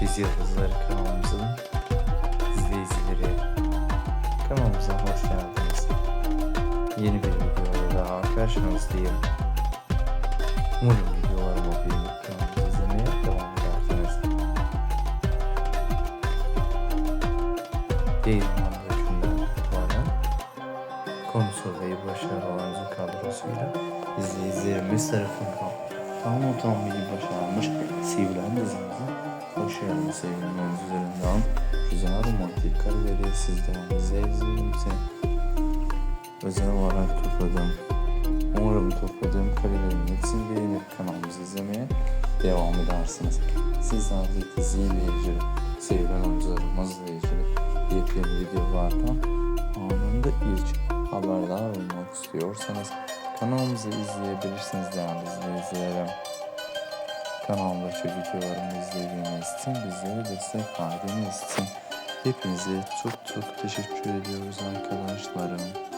Dizi Yıldızları kanalımızın izleyicileri kanalımıza hoş geldiniz. Yeni bir videoda daha karşınızdayım. Umarım videolarımı beğenip kanalımızı izlemeye devam edersiniz. Yayınlandığı günden itibaren konusu ve başarılarımızın kadrosuyla izleyicilerimiz tarafından tam o tam başarmış sevilen dizimize hoş geldiniz sevgili oyuncularından güzel romantik kareleri sizden izleyicilerimize özel olarak topladım. Umarım topladığım karelerin hepsini beğenip kanalımızı izlemeye devam edersiniz. Sizler de diziyle ilgili, sevilen oyuncularımızla ilgili yepyeni videolardan anında ilk haberdar olmak istiyorsanız kanalımızı izleyebilirsiniz değerli Kanalımda çocuk yuvarımı izlediğiniz için bizlere destek verdiğiniz için hepinize çok çok teşekkür ediyoruz arkadaşlarım.